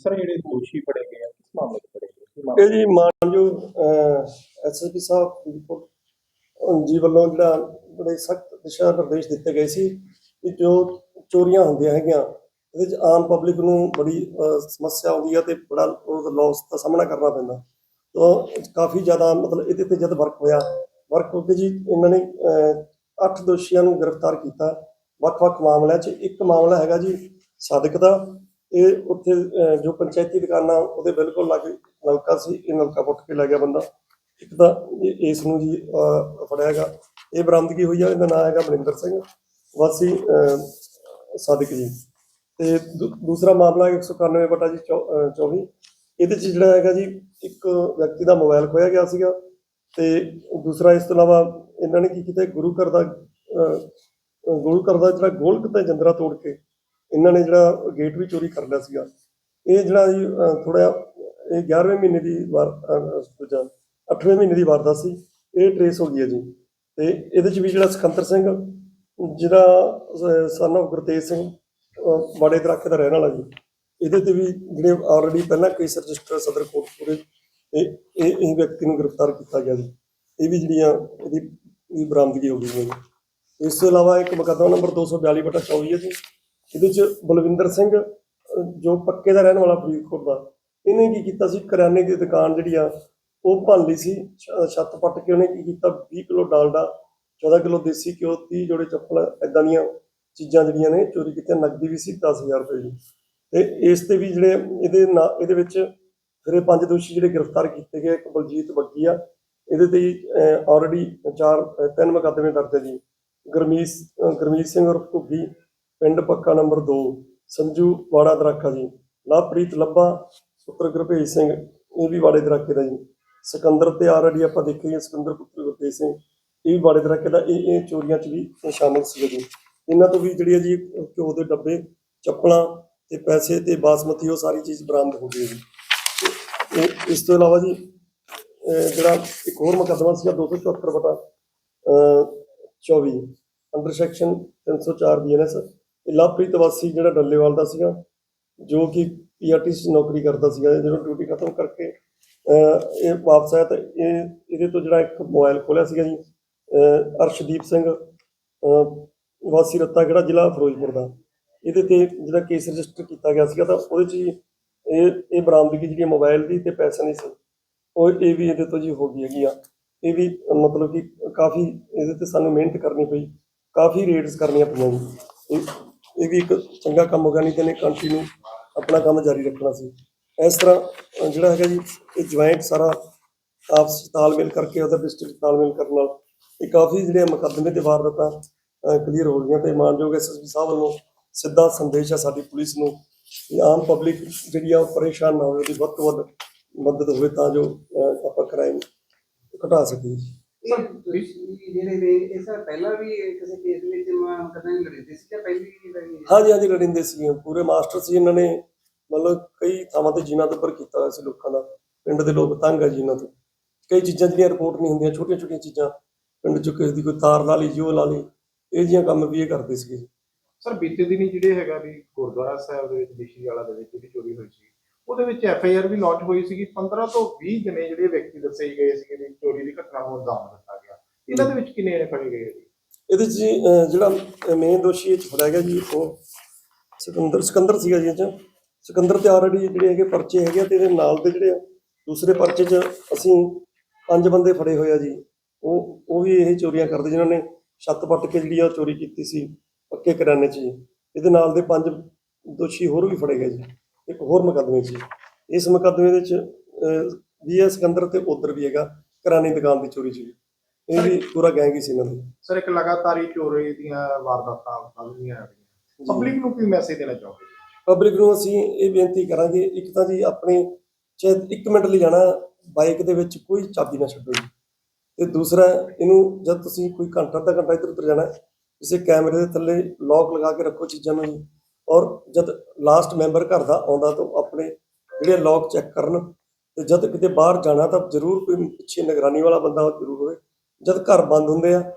Sir ਜਿਹੜੇ ਦੋਸ਼ੀ ਫੜੇ ਗਏ ਆ ਕਿਸ ਮਾਮਲੇ 'ਚ ਫੜੇ ਗਏ ਕੀ ਮਾਮਲਾ ਇਹ ਜੀ ਮਾਨਯੋਗ ਐਸਐਸਪੀ ਸਾਹਿਬ ਫਰੀਦਕੋਟ, ਜੀ ਵੱਲੋਂ ਜਿਹੜਾ ਬੜੇ ਸਖਤ ਦਿਸ਼ਾ ਨਿਰਦੇਸ਼ ਦਿੱਤੇ ਗਏ ਸੀ ਕਿ ਜੋ ਚੋਰੀਆਂ ਹੁੰਦੀਆਂ ਹੈਗੀਆਂ ਇਹਦੇ ਵਿੱਚ ਆਮ ਪਬਲਿਕ ਨੂੰ ਬੜੀ ਅਹ, ਸਮੱਸਿਆ ਆਉਂਦੀ ਹੈ ਤੇ ਬੜਾ ਉਹ ਲਾਸ ਦਾ ਸਾਹਮਣਾ ਕਰਨਾ ਪੈਂਦਾ। ਤਾਂ ਕਾਫੀ ਜ਼ਿਆਦਾ ਮਤਲਬ ਇਹਦੇ ਤੇ ਜਦ ਵਰਕ ਹੋਇਆ। ਵਰਕ ਹੋ ਕੇ ਜੀ ਇਹਨਾਂ ਨੇ ਅਹ, ਅੱਠ ਦੋਸ਼ੀਆਂ ਨੂੰ ਗ੍ਰਿਫਤਾਰ ਕੀਤਾ। ਵੱਖ-ਵੱਖ ਮਾਮਲਿਆਂ 'ਚ ਇੱਕ ਮਾਮਲਾ ਹੈਗਾ ਜੀ ਸਾਦਿਕ ਦਾ ਇਹ ਉੱਥੇ ਜੋ ਪੰਚਾਇਤੀ ਦੁਕਾਨਾਂ ਉਹਦੇ ਬਿਲਕੁਲ ਲਾਗੇ ਨਲਕਾ ਸੀ ਇਹ ਨਲਕਾ ਪੁੱਟ ਕੇ ਲੈ ਗਿਆ ਬੰਦਾ। ਇੱਕ ਤਾਂ ਇਸ ਨੂੰ ਜੀ ਅਹ, ਫੜਿਆ ਹੈਗਾ। ਇਹ ਬਰਾਮਦਗੀ ਹੋਈ ਆ ਇਹਦਾ ਨਾਮ ਹੈਗਾ ਮਨਿੰਦਰ ਸਿੰਘ। ਵਾਸੀ ਸਾਦਿਕ ਜੀ। ਤੇ ਦੂ- ਦੂਸਰਾ ਮਾਮਲਾ 191 ਬਟਾ ਜੀ 24 ਇਹਦੇ ਚ ਜਿਹੜਾ ਹੈਗਾ ਜੀ ਇੱਕ ਵਿਅਕਤੀ ਦਾ ਮੋਬਾਈਲ ਖੋਇਆ ਗਿਆ ਸੀਗਾ ਤੇ ਦੂਸਰਾ ਇਸ ਤੋਂ ਇਲਾਵਾ ਇਹਨਾਂ ਨੇ ਕੀ ਕੀਤਾ ਗੁਰੂ ਘਰ ਦਾ ਗੁਰੂ ਘਰ ਦਾ ਜਿਹੜਾ ਗੋਲਕ ਤੇ ਜੰਦਰਾ ਤੋੜ ਕੇ ਇਹਨਾਂ ਨੇ ਜਿਹੜਾ ਗੇਟ ਵੀ ਚੋਰੀ ਕਰ ਲਿਆ ਸੀਗਾ। ਇਹ ਜਿਹੜਾ ਜੀ ਥੋੜਾ ਇਹ 11ਵੇਂ ਮਹੀਨੇ ਦੀ ਵਾਰ ਅਹ, ਦੂਜਾ 8ਵੇਂ ਮਹੀਨੇ ਦੀ ਵਾਰਦਾਤ ਸੀ। ਇਹ ਟਰੇਸ ਹੋ ਗਈ ਹੈ ਜੀ। ਤੇ ਇਹਦੇ ਚ ਵੀ ਜਿਹੜਾ ਸਿਕੰਦਰ ਸਿੰਘ ਜਿਹੜਾ ਸਨ of ਗੁਰਤੇਜ ਸਿੰਘ ਅਹ, ਬਾੜੇ ਦਰਖਤ ਦਾ ਰਹਿਣ ਵਾਲਾ ਜੀ। ਇਹਦੇ ਤੇ ਵੀ ਜਿਹੜੇ ਆਲਰੇਡੀ ਪਹਿਲਾਂ ਕੇਸ ਰਜਿਸਟਰ ਸਦਰ ਕੋਟਪੁਰੇ ਤੇ ਇਹ ਇਹ ਵਿਅਕਤੀ ਨੂੰ ਗ੍ਰਿਫਤਾਰ ਕੀਤਾ ਗਿਆ ਜੀ। ਇਹ ਵੀ ਜਿਹੜੀਆਂ ਇਹਦੀ ਬਰਾਮਦਗੀ ਹੋ ਗਈ ਹੈ ਜੀ। ਇਸ ਤੋਂ ਇਲਾਵਾ ਇੱਕ ਮੁਕੱਦਮਾ ਨੰਬਰ 242 ਬਟਾ 24 ਹੈ ਜੀ। ਇਹਦੇ ਚ ਬਲਵਿੰਦਰ ਸਿੰਘ ਜੋ ਪੱਕੇ ਦਾ ਰਹਿਣ ਵਾਲਾ ਫਰੀਦਕੋਟ ਦਾ ਇਹਨੇ ਕੀ ਕੀਤਾ ਸੀ? ਕਰਿਆਨੇ ਦੀ ਦੁਕਾਨ ਜਿਹੜੀ ਆ ਉਹ ਭੰਨ ਲਈ ਸੀ ਛ- ਛੱਤ ਪੱਟ ਕੇ ਉਹਨੇ ਕੀ ਕੀਤਾ? 20 ਕਿਲੋ ਡਾਲਡਾ 14 ਕਿਲੋ ਦੇਸੀ ਘਿਓ 30 ਜੋੜੇ ਚੱਪਲ ਐਦਾਂ ਦੀਆਂ ਚੀਜ਼ਾਂ ਜਿਹੜੀਆਂ ਨੇ ਚੋਰੀ ਕੀਤੀਆਂ ਨਕਦੀ ਵੀ ਸੀ 10000 ਰੁਪਏ ਦੀ। ਤੇ ਇਸ ਤੇ ਵੀ ਜਿਹੜੇ ਇਹਦੇ ਨਾਲ ਇਹਦੇ ਵਿੱਚ ਫਿਰ ਇਹ ਪੰਜ ਦੋਸ਼ੀ ਜਿਹੜੇ ਗ੍ਰਿਫਤਾਰ ਕੀਤੇ ਗਏ ਇੱਕ ਬਲਜੀਤ ਬੱਗੀ ਆ ਇਹਦੇ ਤੇ ਆਲਰੇਡੀ ਚਾਰ ਤਿੰਨ ਮੁਕੱਦਮੇ ਦਰਜ ਜੀ। ਗਰਮੀਤ ਅਹ, ਗਰਮੀਤ ਸਿੰਘ ਉਰਫ ਘੁੱਗੀ ਪਿੰਡ ਪੱਕਾ ਨੰਬਰ 2 ਸੰਜੂ ਵਾੜਾ ਦਰਾਖਾ ਜੀ। ਲਵਪ੍ਰੀਤ ਲੱਭਾ, ਪੁੱਤਰ ਗੁਰਭੇਜ ਸਿੰਘ, ਇਹ ਵੀ ਵਾੜੇ ਦਰਾਖੇ ਦਾ ਜੀ। ਸਿਕੰਦਰ ਤੇ ਆਲਰੇਡੀ ਆਪਾਂ ਦੇਖੀਏ ਸਿਕੰਦਰ ਪੁੱਤਰ ਗੁਰਤੇਜ ਸਿੰਘ, ਇਹ ਵੀ ਵਾੜੇ ਦਰਾਖੇ ਦਾ, ਇਹ ਇਹ ਚੋਰੀਆਂ 'ਚ ਵੀ ਸ਼ਾਮਲ ਸੀ ਜੀ। ਇਹਨਾਂ ਤੋਂ ਵੀ ਜਿਹੜੀ ਹੈ ਜੀ, ਘਿਓ ਦੇ ਡੱਬੇ, ਚੱਪਲਾਂ ਤੇ ਪੈਸੇ ਤੇ ਬਾਸਮਤੀ, ਉਹ ਸਾਰੀ ਚੀਜ਼ ਬਰਾਮਦ ਹੋ ਗਈ ਹੈ ਜੀ। ਇਸ ਤੋਂ ਇਲਾਵਾ ਜੀ ਜਿਹੜਾ ਇੱਕ ਹੋਰ ਮੁਕੱਦਮਾ ਸੀਗਾ 274 ਬਟਾ, ਅਹ 24 ਅੰਡਰ ਸੈਕਸ਼ਨ 304 ਬੀਐਨਐਸ ਇਹ ਲਵਪ੍ਰੀਤ ਵਾਸੀ ਜਿਹੜਾ ਡੱਲੇਵਾਲ ਦਾ ਸੀਗਾ, ਜੋ ਕਿ ਪੀਆਰਟੀਸੀ 'ਚ ਨੌਕਰੀ ਕਰਦਾ ਸੀਗਾ ਜਦੋਂ ਡਿਊਟੀ ਖਤਮ ਕਰਕੇ ਇਹ ਵਾਪਸ ਆਇਆ ਤਾਂ ਇਹ, ਇਹਦੇ ਤੋਂ ਜਿਹੜਾ ਇੱਕ ਮੋਬਾਈਲ ਖੋਲਿਆ ਸੀਗਾ ਜੀ ਅਰਸ਼ਦੀਪ ਸਿੰਘ ਵਾਸੀ ਰੱਤਾ ਕਿਹੜਾ ਜ਼ਿਲ੍ਹਾ ਫਿਰੋਜ਼ਪੁਰ ਦਾ। ਇਹਦੇ ਤੇ ਜਿਹੜਾ ਕੇਸ ਰਜਿਸਟਰ ਕੀਤਾ ਗਿਆ ਸੀਗਾ ਤਾਂ ਉਹਦੇ 'ਚ ਜੀ, ਇਹ ਇਹ ਬਰਾਮਦਗੀ ਜਿਹੜੀ ਮੋਬਾਈਲ ਦੀ ਤੇ ਪੈਸਿਆਂ ਦੀ ਸੀ, ਉਹ ਇਹ ਵੀ ਇਹਦੇ ਤੋਂ ਜੀ ਹੋ ਗਈ ਹੈਗੀ ਆ। ਇਹ ਵੀ ਮਤਲਬ ਕਿ ਕਾਫੀ ਇਹਦੇ ਤੇ ਸਾਨੂੰ ਮਿਹਨਤ ਕਰਨੀ ਪਈ, ਕਾਫੀ ਰੇਡਸ ਕਰਨੀਆਂ ਪਈਆਂ ਜੀ। ਇਹ ਵੀ ਇੱਕ ਚੰਗਾ ਕੰਮ ਹੋ ਗਿਆ ਨਹੀਂ ਤੇ ਨੇ ਕੰਟੀਨਿਊ ਆਪਣਾ ਕੰਮ ਜਾਰੀ ਰੱਖਣਾ ਸੀ। ਇਸ ਤਰ੍ਹਾਂ ਜਿਹੜਾ ਹੈਗਾ ਜੀ, ਇਹ ਜੁਆਇੰਟ ਸਾਰਾ ਆਪਸ ਤਾਲਮੇਲ ਕਰਕੇ ਉਹਦਾ ਡਿਸਟ੍ਰਿਕਟ ਤਾਲਮੇਲ ਕਰਨ ਨਾਲ ਇਹ ਕਾਫੀ ਜਿਹੜੇ ਮੁਕੱਦਮੇ ਤੇ ਵਾਰਦਾਤਾਂ ਕਲੀਅਰ ਹੋ ਗਈਆਂ ਤੇ ਮਾਨਯੋਗ ਐਸਐਸਪੀ ਸਾਹਿਬ ਵੱਲੋਂ ਸਿੱਧਾ ਸੰਦੇਸ਼ ਹੈ ਸਾਡੀ ਪੁਲਿਸ ਨੂੰ ਕਿ ਆਮ ਪਬਲਿਕ ਜਿਹੜੀ ਆ ਉਹ ਪਰੇਸ਼ਾਨ ਨਾ ਹੋਵੇ, ਉਹਦੀ ਵੱਧ ਤੋਂ ਵੱਧ ਮਦਦ ਹੋਵੇ ਤਾਂ ਜੋ ਆਪਾਂ ਕ੍ਰਾਈਮ ਘਟਾ ਸਕੀਏ। ਇਹ ਦੋਸ਼ੀ ਜਿਹੜੇ ਨੇ ਇਹ ਸਰ ਪਹਿਲਾਂ ਵੀ ਇਹ ਕਿਸੇ ਕੇਸ ਵਿੱਚ ਮੈਂ ਕਦਾਂ ਨਹੀਂ ਲੜੇ ਸੀ ਜਾਂ ਪਹਿਲੀ ਵੀ ਲੜੀ ਹੈ? ਹਾਂਜੀ ਹਾਂਜੀ ਲੜਿੰਦੇ ਸੀ। ਪੂਰੇ ਮਾਸਟਰ ਸੀ ਇਹਨਾਂ ਨੇ। ਮਤਲਬ ਕਈ ਥਾਵਾਂ ਤੇ ਜੀਨਾ ਦੇ ਉੱਪਰ ਕੀਤਾ ਹੋਇਆ ਸੀ ਲੋਕਾਂ ਦਾ। ਪਿੰਡ ਦੇ ਲੋਕ ਤੰਗ ਆ ਜੀਨਾ ਤੋਂ। ਕਈ ਚੀਜ਼ਾਂ ਜਿਹੜੀਆਂ ਰਿਪੋਰਟ ਨਹੀਂ ਹੁੰਦੀਆਂ ਛੋਟੀਆਂ ਛੋਟੀਆਂ ਚੀਜ਼ਾਂ। ਪਿੰਡ ਚੋਂ ਕਿਸੇ ਦੀ ਕੋਈ ਤਾਰ ਲਾ ਲਈ ਜਿਉ ਲਾ ਲਈ। ਇਹ ਜੀਆਂ ਕੰਮ ਵੀ ਇਹ ਕਰਦੇ ਸੀਗੇ। ਸਰ ਬੀਤੇ ਦਿਨੀ ਜਿਹੜੇ ਹੈਗਾ ਵੀ ਗੁਰਦੁਆਰਾ ਸਾਹਿਬ ਦੇ ਵਿੱਚ ਦੇਸ਼ੀ ਵਾਲਾ ਦੇ ਵਿੱਚ ਜਿਹੜੀ ਚੋਰੀ ਹੋਈ ਸੀ ਉਹਦੇ ਵਿੱਚ ਐਫ ਆਈ ਆਰ ਵੀ ਲਾਂਚ ਹੋਈ ਸੀਗੀ। 15 ਤੋਂ 20 ਜਣੇ ਜਿਹੜੇ ਵਿਅਕਤੀ ਦੱਸੇ ਗਏ ਸੀਗੇ ਵੀ ਚੋਰੀ ਦੀ ਘਟਨਾ ਨੂੰ ਅੰਜਾਮ ਦਿੱਤਾ ਗਿਆ। ਇਹਨਾਂ ਦੇ ਵਿੱਚ ਕਿੰਨੇ ਫੜੇ ਗਏ ਜੀ? ਇਹਦੇ 'ਚ ਜੀ, ਅਹ, ਜਿਹੜਾ ਮੇਨ ਦੋਸ਼ੀ ਇਹ 'ਚ ਫੜਿਆ ਗਿਆ ਜੀ ਉਹ ਸਿਕੰਦਰ ਸਿਕੰਦਰ ਸੀਗਾ ਜੀ ਇਹ 'ਚ। ਸਿਕੰਦਰ ਤੇ ਆਲਰੇਡੀ ਜਿਹੜੇ ਹੈਗੇ ਪਰਚੇ ਹੈਗੇ ਆ ਤੇ ਇਹਦੇ ਨਾਲ ਦੇ ਜਿਹੜੇ ਆ ਦੂਸਰੇ ਪਰਚੇ 'ਚ ਅਸੀਂ ਪੰਜ ਬੰਦੇ ਫੜੇ ਹੋਏ ਆ ਜੀ। ਉਹ ਉਹ ਵੀ ਇਹ ਚੋਰੀਆਂ ਕਰਦੇ ਜਿਨ੍ਹਾਂ ਨੇ ਛੱਤ ਪੱਟ ਕੇ ਜਿਹੜੀ ਆ ਉਹ ਚੋਰੀ ਕੀਤੀ ਸੀ ਪੱਕੇ ਕਰਿਆਨੇ 'ਚ ਜੀ। ਇਹਦੇ ਨਾਲ ਦੇ ਪੰਜ ਦੋਸ਼ੀ ਹੋਰ ਵੀ ਫੜੇ ਗਏ ਜੀ। ਹੋਰ ਮੁਕੱਦਮੇ 'ਚ। ਇਸ ਮੁਕੱਦਮੇ ਦੇ ਵਿੱਚ ਵੀ ਹੈ ਸਿਕੰਦਰ ਤੇ ਉਧਰ ਵੀ ਹੈਗਾ ਕਰਿਆਨੇ ਦੀ ਦੁਕਾਨ ਦੀ ਚੋਰੀ ਵੀ ਇਹ ਵੀ ਪੂਰਾ ਗੈਂਗ ਹੀ ਸੀ ਇਹਨਾਂ ਦਾ। ਸਰ ਇੱਕ ਲਗਾਤਾਰ ਹੀ ਚੋਰੀ ਦੀਆਂ ਵਾਰਦਾਤਾਂ ਵੱਧਦੀਆਂ ਰਹੀਆਂ। ਪਬਲਿਕ ਨੂੰ ਕੀ ਮੈਸੇਜ ਦੇਣਾ ਚਾਹੋਗੇ? ਪਬਲਿਕ ਨੂੰ ਅਸੀਂ ਇਹ ਬੇਨਤੀ ਕਰਾਂਗੇ ਇੱਕ ਤਾਂ ਜੀ ਆਪਣੇ ਚਾਹੇ ਇੱਕ ਮਿੰਟ ਲਈ ਜਾਣਾ ਬਾਈਕ ਦੇ ਵਿੱਚ ਕੋਈ ਚਾਬੀ ਨਾ ਛੱਡੋ ਜੀ। ਤੇ ਦੂਸਰਾ ਇਹਨੂੰ ਜਦ ਤੁਸੀਂ ਕੋਈ ਘੰਟਾ ਅੱਧਾ ਘੰਟਾ ਇੱਧਰ ਉੱਧਰ ਜਾਣਾ ਕਿਸੇ ਕੈਮਰੇ ਦੇ ਥੱਲੇ ਲੌਕ ਲਗਾ ਕੇ ਰੱਖੋ ਚੀਜ਼ਾਂ ਨੂੰ ਜੀ। ਔਰ ਜਦ ਲਾਸਟ ਮੈਂਬਰ ਘਰ ਦਾ ਆਉਂਦਾ ਤਾਂ ਆਪਣੇ ਜਿਹੜੇ ਲੌਕ ਚੈੱਕ ਕਰਨ ਤੇ ਜਦ ਕਿਤੇ ਬਾਹਰ ਜਾਣਾ ਤਾਂ ਜ਼ਰੂਰ ਕੋਈ ਪਿੱਛੇ ਨਿਗਰਾਨੀ ਵਾਲਾ ਬੰਦਾ ਜ਼ਰੂਰ ਹੋਵੇ। ਜਦ ਘਰ ਬੰਦ ਹੁੰਦੇ ਆ,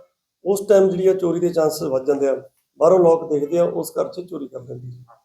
ਉਸ ਟਾਈਮ ਜਿਹੜੀ ਆ ਚੋਰੀ ਦੇ ਚਾਂਸਸ ਵੱਧ ਜਾਂਦੇ ਆ। ਬਾਹਰੋਂ ਲੋਕ ਦੇਖਦੇ ਆ, ਉਸ ਘਰ 'ਚ ਚੋਰੀ ਕਰ ਦਿੰਦੇ ਆ।